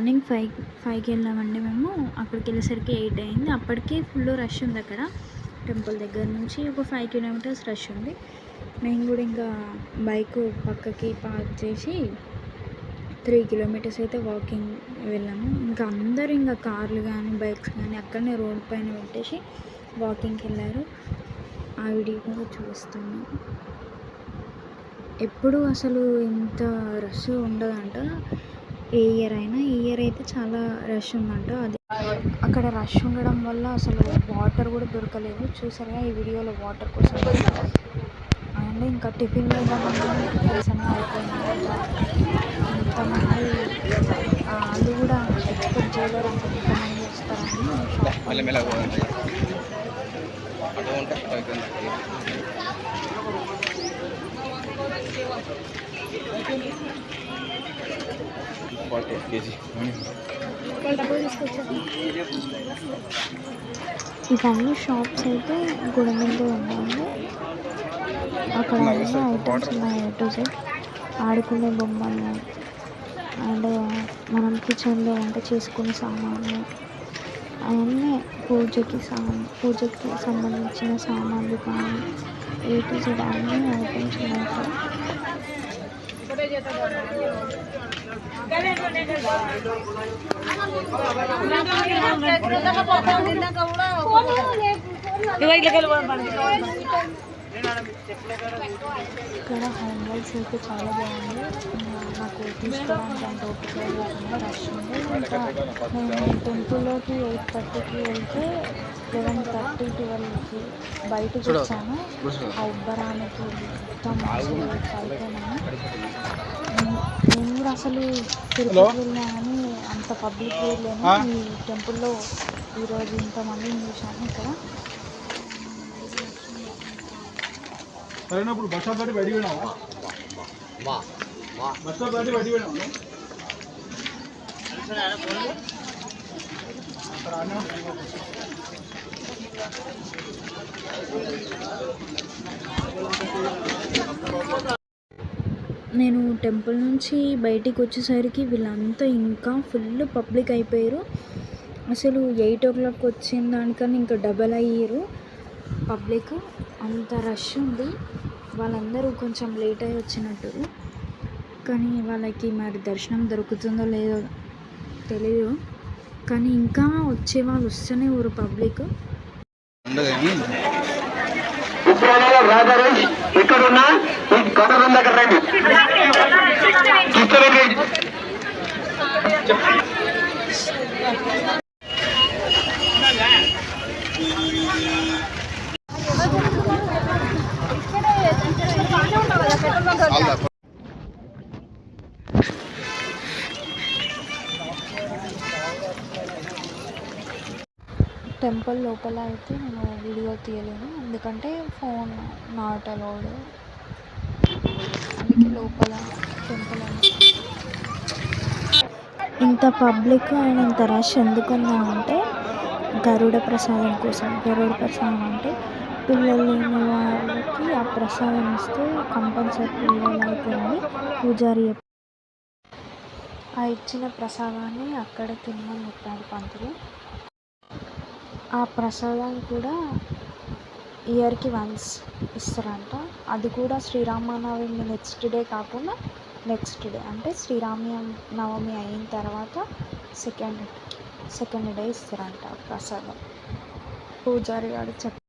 Morning five ఫైవ్కి వెళ్ళామండి మేము. అక్కడికి వెళ్ళేసరికి ఎయిట్ అయింది. అప్పటికే ఫుల్ రష్ ఉంది అక్కడ. టెంపుల్ దగ్గర నుంచి ఒక ఫైవ్ కిలోమీటర్స్ రష్ ఉంది. మేము కూడా ఇంకా బైక్ పక్కకి పార్క్ చేసి త్రీ కిలోమీటర్స్ అయితే వాకింగ్ వెళ్ళాము. ఇంకా అందరూ ఇంకా కార్లు కానీ బైక్స్ కానీ అక్కడనే రోడ్ పైన పెట్టేసి వాకింగ్కి వెళ్ళారు. ఆ వీడియో కూడా చూస్తాను ఎప్పుడు అసలు ఇంత రష్ ఉండదంట. ఏ ఇయర్ అయినా ఈ ఇయర్ అయితే చాలా రష్ ఉందంట. అది అక్కడ రష్ ఉండడం వల్ల అసలు వాటర్ కూడా దొరకలేదు. చూసారుగా ఈ వీడియోలో వాటర్ కోసం. అండ్ ఇంకా టిఫిన్ వేద్దామన్నా టిఫిన్స్ అన్నీ వాళ్ళు కూడా ఎక్స్పెక్ట్ చేయలేరు అంత ఇంతమంది వస్తారని. Forty KG. ఇవన్నీ షాప్స్ అయితే గుడి ముందే ఉన్నాయి. అక్కడ అన్ని ఐటమ్స్ ఉన్నాయి ఏ టు జెడ్ ఆడుకునే బొమ్మలు అండ్ మనం కిచెన్లో వంట చేసుకునే సామాన్లు. అవన్నీ పూజకి సామాన్ పూజకి సంబంధించిన సామాన్లు కానీ ఏ టు జెడ్ అన్ని ఐటమ్స్ ఉన్నాయి. అక్కడ ఇక్కడ హ్యాండిల్స్ అయితే చాలా బాగుంది ఇంకా నాకు తీసుకోవడానికి అంత రష్ ఉంది ఇంకా మేము టెంపుల్లోకి ఎయిట్ థర్టీకి వెళ్తే లెవెన్ థర్టీ ట్వెల్వ్కి బయటకు వచ్చాను. ఆ ఉబ్బరానికి మొత్తం అసలు అయిపోయినాను నేను కూడా అసలు తిరుపతి వెళ్ళినా కానీ అంత పబ్లిక్ వెళ్ళాను ఈ టెంపుల్లో ఈరోజు ఇంతమందిని చూశాను ఇక్కడ. సరేనా ఇప్పుడు బస్ దాటి బయటికి నేను టెంపుల్ నుంచి బయటికి వచ్చేసరికి వీళ్ళంతా ఇంకా ఫుల్ పబ్లిక్ అయిపోయారు. అసలు ఎయిట్ ఓ క్లాక్ వచ్చిన దానికన్నా ఇంకా డబల్ అయ్యారు పబ్లిక్. అంత రష్ ఉంది. వాళ్ళందరూ కొంచెం లేట్ అయ్యి వచ్చినట్టు. కానీ వాళ్ళకి మరి దర్శనం దొరుకుతుందో లేదో తెలియదు కానీ ఇంకా వచ్చే వాళ్ళు వస్తూనే ఊరు పబ్లిక్. ఇక్కడ కానీ ఈ కౌంటర్ దగ్గర రండి. టెంపుల్ లోపల అయితే నేను వీడియో తీయలేను ఎందుకంటే ఫోన్ నాట్ అలౌడ్ అందుకే లోపల టెంపుల్ ఇంత పబ్లిక్ అండ్ ఇంత రష్ ఎందుకుందా అంటే గరుడ ప్రసాదం కోసం గరుడ ప్రసాదం అంటే పిల్లలు లేని వాళ్ళకి ఆ ప్రసాదం ఇస్తే కంపల్సరీ పిల్లలు అవుతారని పూజారి చెప్పారు. ఆ ఇచ్చిన ప్రసాదాన్ని అక్కడ తినమని చెప్పారు పంతులు ఆ ప్రసాదం కూడా ఇయర్కి వన్స్ ఇస్తారంట. అది కూడా శ్రీరామనవమి నెక్స్ట్ డే కాకుండా నెక్స్ట్ డే. అంటే శ్రీరామ నవమి అయిన తర్వాత సెకండ్ సెకండ్ డే ఇస్తారంట ప్రసాదం. పూజారి గారు చెప్